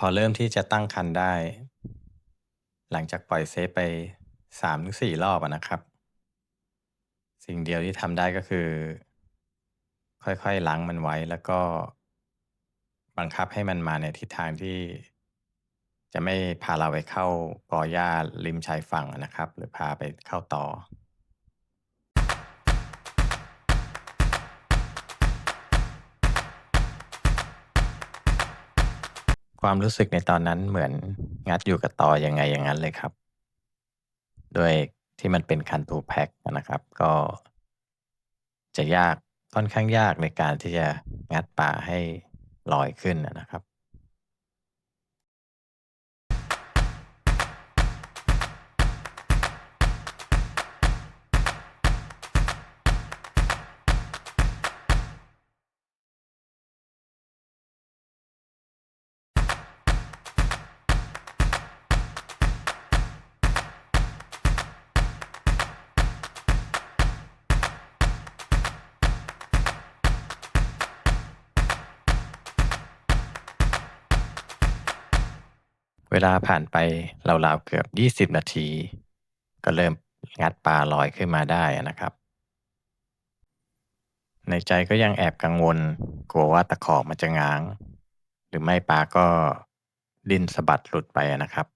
พอเริ่มที่จะตั้งครรภ์ได้ หลังจากปล่อยเซฟไป 3-4 รอบอะนะครับ สิ่งเดียวที่ทำได้ก็คือ ค่อยๆล้างมันไว้แล้วก็ บังคับให้มันมาในทิศทางที่ จะไม่พาเราไปเข้า กอหญ้าริมชายฝั่งอะนะครับ หรือพาไปเข้าตอ ความรู้สึกในตอนนั้นเหมือนงัดอยู่กับตอยังไงอย่างนั้นเลยครับ ด้วยที่มันเป็นคันตูแพ็กนะครับ ก็จะยากค่อนข้างยากในการที่จะงัดป่าให้ลอยขึ้นนะครับ วลาผ่านไปราวๆเกือบ 20 นาที ก็เริ่มงัดปลาลอยขึ้นมาได้นะครับ ในใจก็ยังแอบกังวล กลัวว่าตะขอมันจะง้าง หรือไม่ปลาก็ดิ้นสะบัดหลุดไปนะครับ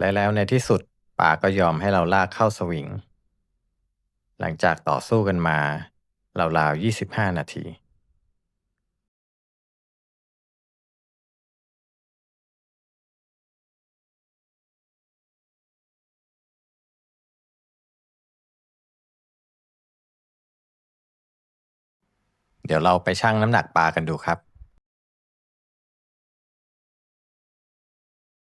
และแล้วในที่สุดปลาก็ยอมให้เราลากเข้าสวิง หลังจากต่อสู้กันมาราวๆ 25 นาทีเดี๋ยวเราไปชั่งน้ำหนักปลากันดูครับ